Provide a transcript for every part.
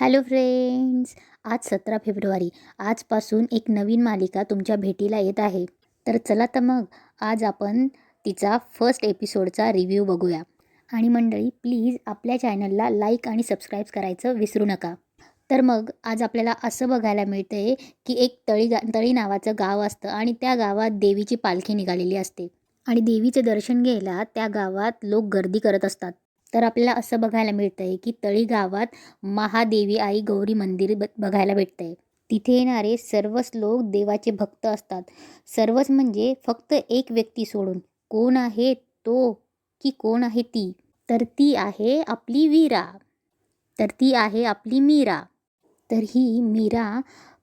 Hello friends आज सतरा February. आजपासून एक नवीन मालिका तुमच्या भेटीला येत आहे. तर चला तर मग आज आपण तिचा फर्स्ट एपिसोडचा रिव्ह्यू बघूया. आणि मंडळी प्लीज आपल्या चॅनलला लाईक आणि सबस्क्राईब करायचं विसरू नका. तर मग आज आपल्याला असं बघायला मिळतं आहे की एक तळी गा तळी नावाचं गाव असतं आणि त्या गावात देवीची पालखी निघालेली असते. आणि देवीचे दर्शन घ्यायला त्या गावात लोक गर्दी करत असतात. तर आपल्याला असं बघायला मिळतं आहे की तळी गावात महादेवी आई गौरी मंदिर ब बघायला भेटतं आहे तिथे येणारे सर्वच लोक देवाचे भक्त असतात. सर्वच म्हणजे फक्त एक व्यक्ती सोडून. कोण आहे तो की कोण आहे ती? तर ती आहे आपली वीरा. तर ती आहे आपली मीरा. तर ही मीरा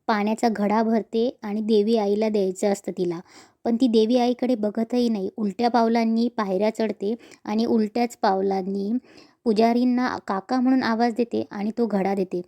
पाण्याचा घडा भरते आणि देवी आईला द्यायचं असतं तिला. पण ती देवी आईकडे बघतही नाही. उलट्या पावलांनी पायऱ्या चढते आणि उलट्याच पावलांनी पुजारींना काका म्हणून आवाज देते आणि तो घडा देते.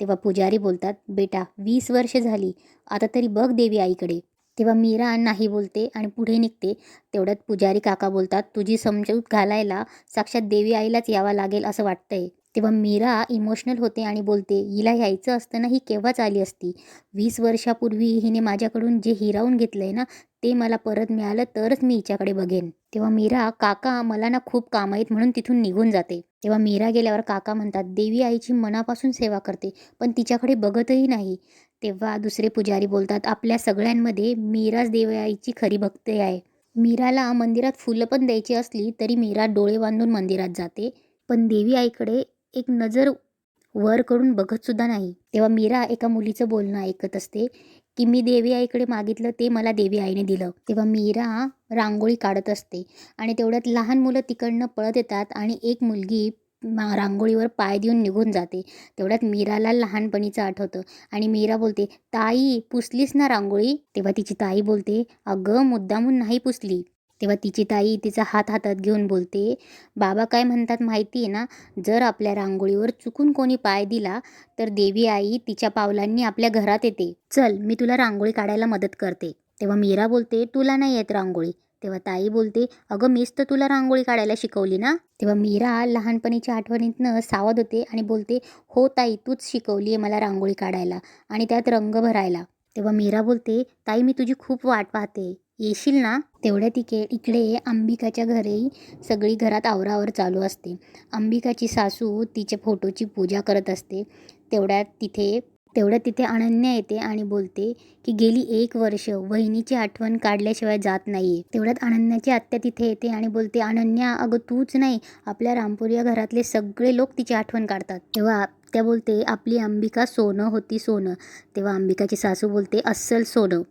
तेव्हा पुजारी बोलतात बेटा वीस वर्ष झाली. आता तरी बघ देवी आईकडे. तेव्हा मीरा नाही बोलते आणि पुढे निघते. तेवढ्यात पुजारी काका बोलतात तुझी समजूत घालायला साक्षात देवी आईलाच यावा लागेल असं वाटतंय. तेव्हा मीरा इमोशनल होते आणि बोलते हिला यायचं असतं ना ही केव्हाच आली असती? वीस वर्षापूर्वी हिने माझ्याकडून जे हिरावून घेतलं आहे ना ते मला परत मिळालं तरच मी हिच्याकडे बघेन. तेव्हा मीरा काका मला ना खूप काम आहेत म्हणून तिथून निघून जाते. तेव्हा मीरा गेल्यावर काका म्हणतात देवी आईची मनापासून सेवा करते पण तिच्याकडे बघतही नाही. तेव्हा दुसरे पुजारी बोलतात आपल्या सगळ्यांमध्ये मीराच देवी आईची खरी भक्ती आहे. मीराला मंदिरात फुलं पण द्यायची असली तरी मीरा डोळे बांधून मंदिरात जाते पण देवी आईकडे एक नजर वर करून बघतसुद्धा नाही. तेव्हा मीरा एका मुलीचं बोलणं ऐकत असते की मी देवी आईकडे मागितलं ते मला देवी आईने दिलं. तेव्हा मीरा रांगोळी काढत असते आणि तेवढ्यात लहान मुलं तिकडनं पळत येतात आणि एक मुलगी रांगोळीवर पाय देऊन निघून जाते. तेवढ्यात मीराला लहानपणीचं आठवतं आणि मीरा बोलते ताई पुसलीस ना रांगोळी? तेव्हा तिची ताई बोलते अगं मुद्दामून नाही पुसली. तेव्हा तिची ताई तिचा हात हातात घेऊन बोलते बाबा काय म्हणतात माहिती आहे ना? जर आपल्या रांगोळीवर चुकून कोणी पाय दिला तर देवी आई तिच्या पावलांनी आपल्या घरात येते. चल मी तुला रांगोळी काढायला मदत करते. तेव्हा मीरा बोलते तुला नाही येत रांगोळी. तेव्हा ताई बोलते अगं मीच तर तुला रांगोळी काढायला शिकवली ना? तेव्हा मीरा लहानपणीच्या आठवणीतनं सावध होते आणि बोलते हो ताई तूच शिकवली आहे मला रांगोळी काढायला आणि त्यात रंग भरायला. तेव्हा मीरा बोलते ताई मी तुझी खूप वाट पाहते. येशील ना? तेवढ्या तिके इकडे अंबिकाच्या घरी सगळी घरात आवरावर चालू असते. अंबिकाची सासू तिच्या फोटोची पूजा करत असते. तेवढ्यात तिथे तेवढ्यात तिथे अनन्या येते आणि बोलते की गेली एक वर्ष वहिनीची आठवण काढल्याशिवाय जात नाही आहे तेवढ्यात अनन्याची आत्या तिथे येते आणि बोलते अनन्या अगं तूच नाही आपल्या रामपूर या घरातले सगळे लोक तिची आठवण काढतात. तेव्हा त्या बोलते आपली अंबिका सोनं होती सोनं. तेव्हा अंबिकाची सासू बोलते अस्सल सोनं.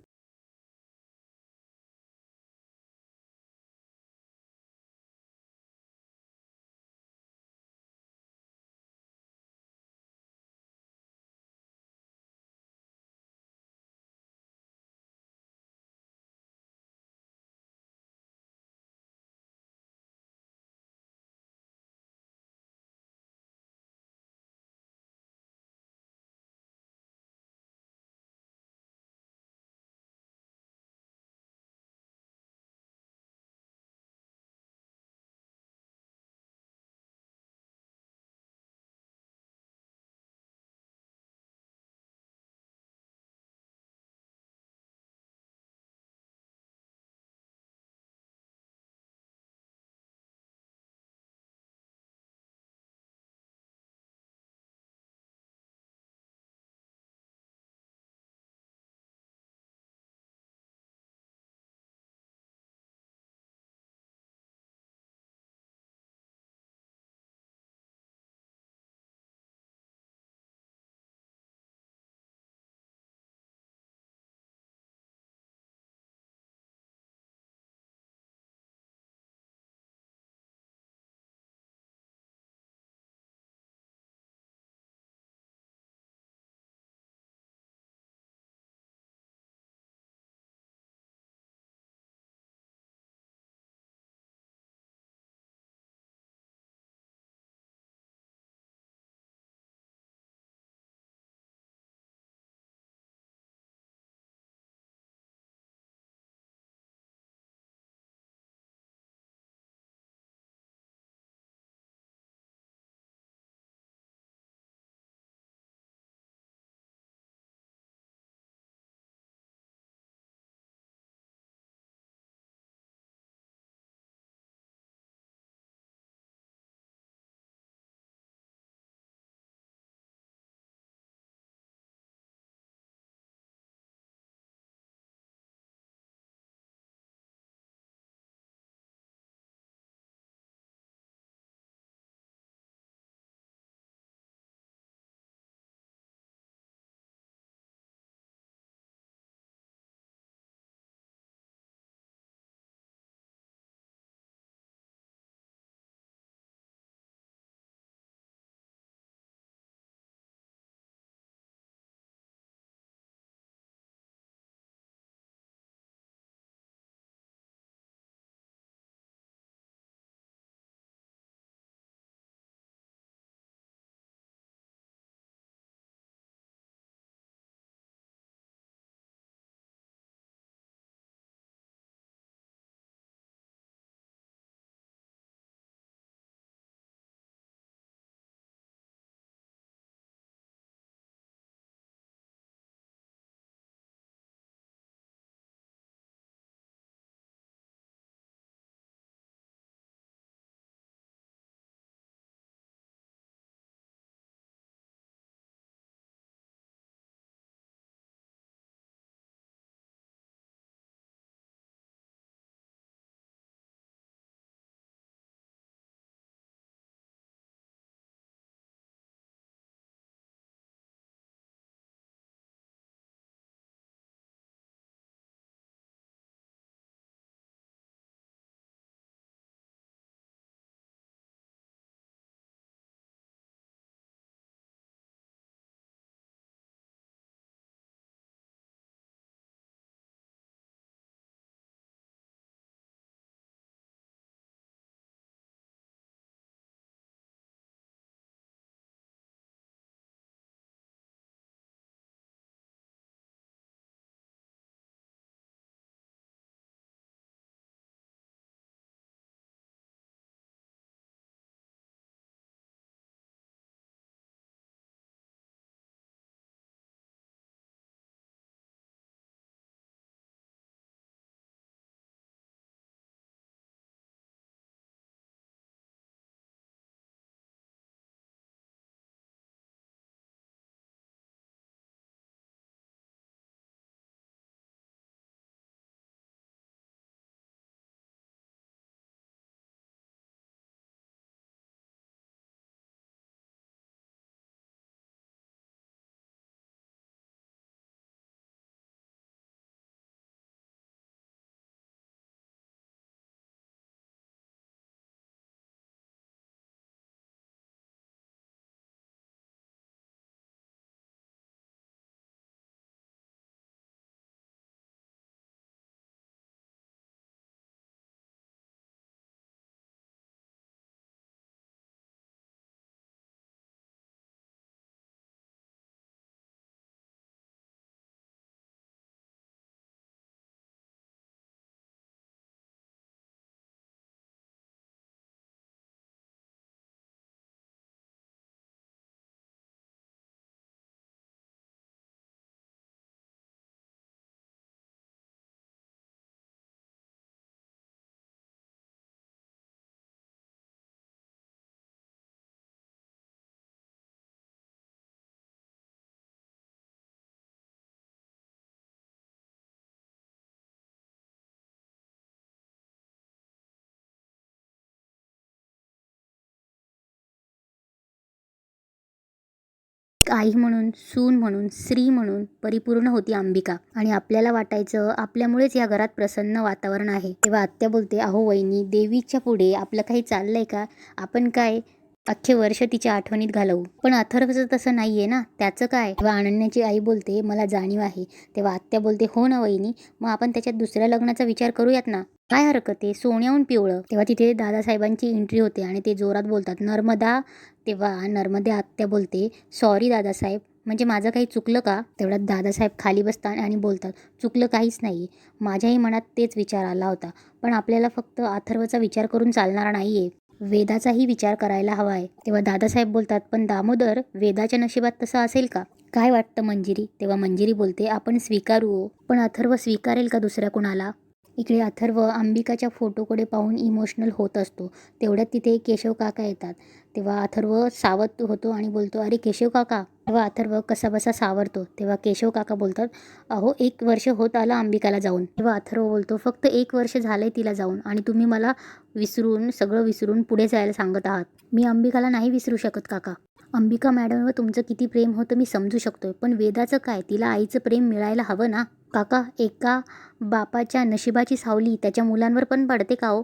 एक आई म्हणून सून म्हणून स्त्री म्हणून परिपूर्ण होती अंबिका. आणि आपल्याला वाटायचं आपल्यामुळेच या घरात प्रसन्न वातावरण आहे. तेव्हा आत्या बोलते अहो वहिनी देवीच्या पुढे आपलं काही चाललंय का? आपण काय अख्खे वर्ष तिच्या आठवणीत घालवू. पण अथर्वचं तसं नाहीये ना? त्याचं काय? तेव्हा अनन्याची आई बोलते मला जाणीव आहे. तेव्हा आत्या बोलते हो ना वहिनी मग आपण त्याच्यात दुसऱ्या लग्नाचा विचार करूयात ना? काय हरकत आहे? सोन्याहून पिवळं. तेव्हा तिथे दादासाहेबांची एंट्री होते आणि ते जोरात बोलतात नर्मदा. तेव्हा नर्मदे आत्या बोलते सॉरी दादासाहेब म्हणजे माझं काही चुकलं का? तेवढ्यात दादासाहेब खाली बसतात आणि बोलतात चुकलं काहीच नाही माझ्याही मनात तेच विचार आला होता पण आपल्याला फक्त अथर्वचा विचार करून चालणार नाही आहे वेदाचाही विचार करायला हवा आहे. तेव्हा दादासाहेब बोलतात पण दामोदर वेदाच्या नशिबात तसं असेल का? काय वाटतं मंजिरी? तेव्हा मंजिरी बोलते आपण स्वीकारू हो. पण अथर्व स्वीकारेल का दुसऱ्या कुणाला? इकडे अथर्व अंबिकाच्या फोटोकडे पाहून इमोशनल होत असतो. तेवढ्यात तिथे केशव काका येतात. तेव्हा अथर्व सावध होतो आणि बोलतो अरे केशव काका. तेव्हा अथर्व कसाबसा सावरतो. तेव्हा केशव काका बोलतात अहो एक वर्ष होत आलं अंबिकाला जाऊन. तेव्हा अथर्व बोलतो फक्त एक वर्ष झालंय तिला जाऊन आणि तुम्ही मला विसरून सगळं विसरून पुढे जायला सांगत आहात. मी अंबिकाला नाही विसरू शकत काका. अंबिका मॅडमवर तुमचं किती प्रेम होतं मी समजू शकतोय पण वेदाचं काय? तिला आईचं प्रेम मिळायला हवं ना? काका एका बापाच्या नशिबाची सावली त्याच्या मुलांवर पण पडते का हो?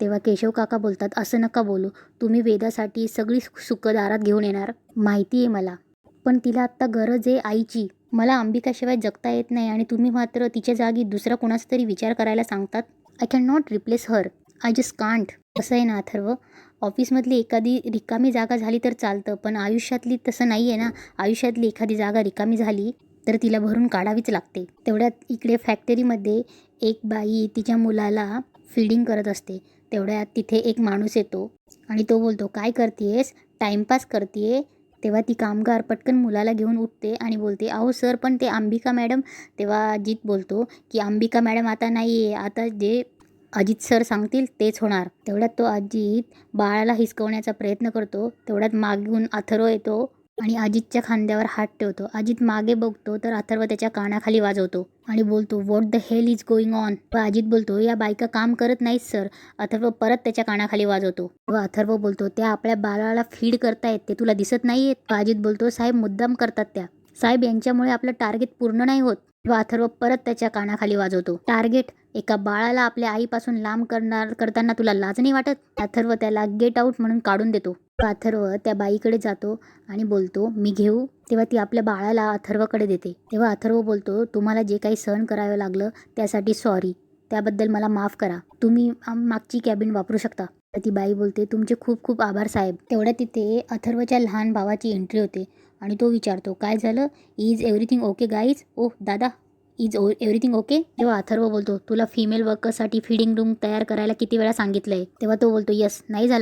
तेव्हा केशव काका बोलतात असं नका बोलू. तुम्ही वेदासाठी सगळी सुखं दारात घेऊन येणार. माहिती आहे मला. पण तिला आत्ता गरज आहे आईची. मला अंबिकाशिवाय जगता येत नाही आणि तुम्ही मात्र तिच्या जागी दुसरा कोणाचा तरी विचार करायला सांगतात. I can not replace her I just can't असं आहे ना अथर्व? ऑफिसमधली एखादी रिकामी जागा झाली तर चालतं पण आयुष्यातली तसं नाही आहे ना. आयुष्यातली एखादी जागा रिकामी झाली तर तिला भरून काढावीच लागते. तेवढ्यात इकडे फॅक्टरीमध्ये एक बाई तिच्या मुलाला फिडिंग करत असते. तेवढ्यात तिथे एक माणूस येतो आणि तो बोलतो काय करतेयस? टाइमपास करते तेव्हा ती कामगार पटकन मुलाला घेऊन उठते आणि बोलते अहो सर पण ते अंबिका मॅडम तेव्हा अजित बोलतो की अंबिका मॅडम आता नाही आहे आता जे अजित सर सांगतील तेच होणार. तेवढ्यात तो अजित बाळाला हिसकवण्याचा प्रयत्न करतो. तेवढ्यात मागून अथर्व येतो आणि अजितच्या खांद्यावर हात ठेवतो. अजित मागे बघतो तर अथर्व त्याच्या कानाखाली वाजवतो आणि बोलतो what the hell is going on व अजित बोलतो या बायका काम करत नाहीत सर. अथर्व परत त्याच्या कानाखाली वाजवतो. व अथर्व बोलतो त्या आपल्या बाळाला फीड करतायत ते तुला दिसत नाहीयेत. अजित बोलतो साहेब मुद्दाम करतात त्या. साहेब यांच्यामुळे आपलं टार्गेट पूर्ण नाही होत. व अथर्व परत त्याच्या कानाखाली वाजवतो. टार्गेट एका बाळाला आपल्या आईपासून लांब करणार करताना तुला लाज नाही वाटत? अथर्व त्याला गेट आऊट म्हणून काढून देतो. अथर्व त्या बाईकडे जातो आणि बोलतो मी घेऊ. तेव्हा ती आपल्या बाळाला अथर्वकडे देते. तेव्हा अथर्व बोलतो तुम्हाला जे काही सहन करावं लागलं त्यासाठी सॉरी त्याबद्दल मला माफ करा. तुम्ही मागची कॅबिन वापरू शकता. तर ती बाई बोलते तुमचे खूप खूप आभार साहेब. तेवढ्या तिथे अथर्वच्या लहान भावाची एंट्री होते. आणि तो विचारतो काय झालं? इज एव्हरीथिंग ओके गाईज ओ दादा इज ओ एव्हरीथिंग ओके तेव्हा अथर्व बोलतो तुला फिमेल वर्करसाठी फिडिंग रूम तयार करायला किती वेळा सांगितलंय? तेव्हा तो बोलतो यस नाही झालं.